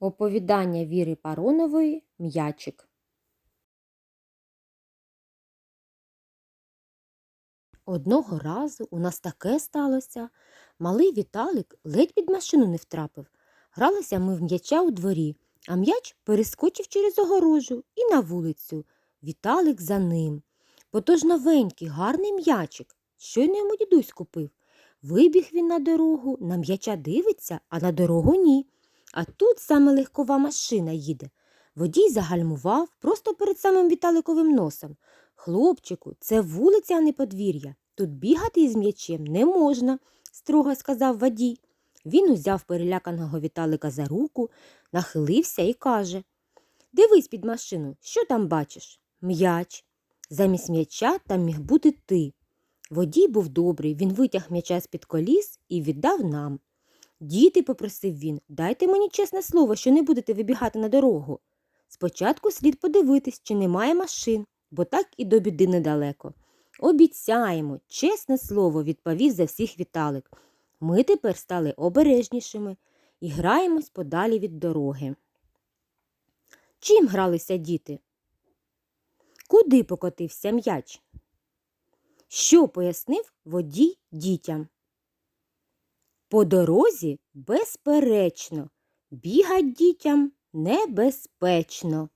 Оповідання Віри Паронової М'ячик. Одного разу у нас таке сталося. Малий Віталик ледь під машину не втрапив. Гралися ми в м'яча у дворі, а м'яч перескочив через огорожу і на вулицю. Віталик за ним. Бо ж новенький, гарний м'ячик. Щойно йому дідусь купив. Вибіг він на дорогу, на м'яча дивиться, а на дорогу ні. А тут саме легкова машина їде. Водій загальмував просто перед самим Віталиковим носом. Хлопчику, це вулиця, а не подвір'я. Тут бігати із м'ячем не можна, строго сказав водій. Він узяв переляканого Віталика за руку, нахилився і каже Дивись під машину, що там бачиш? М'яч. Замість м'яча там міг бути ти. Водій був добрий, він витяг м'яча з-під коліс і віддав нам. Діти, попросив він, дайте мені чесне слово, що не будете вибігати на дорогу. Спочатку слід подивитись, чи немає машин, бо так і до біди недалеко. Обіцяємо, чесне слово, відповів за всіх Віталик. Ми тепер стали обережнішими і граємось подалі від дороги. Чим гралися діти? Куди покотився м'яч? Що пояснив водій дітям? По дорозі безперечно, бігать дітям небезпечно.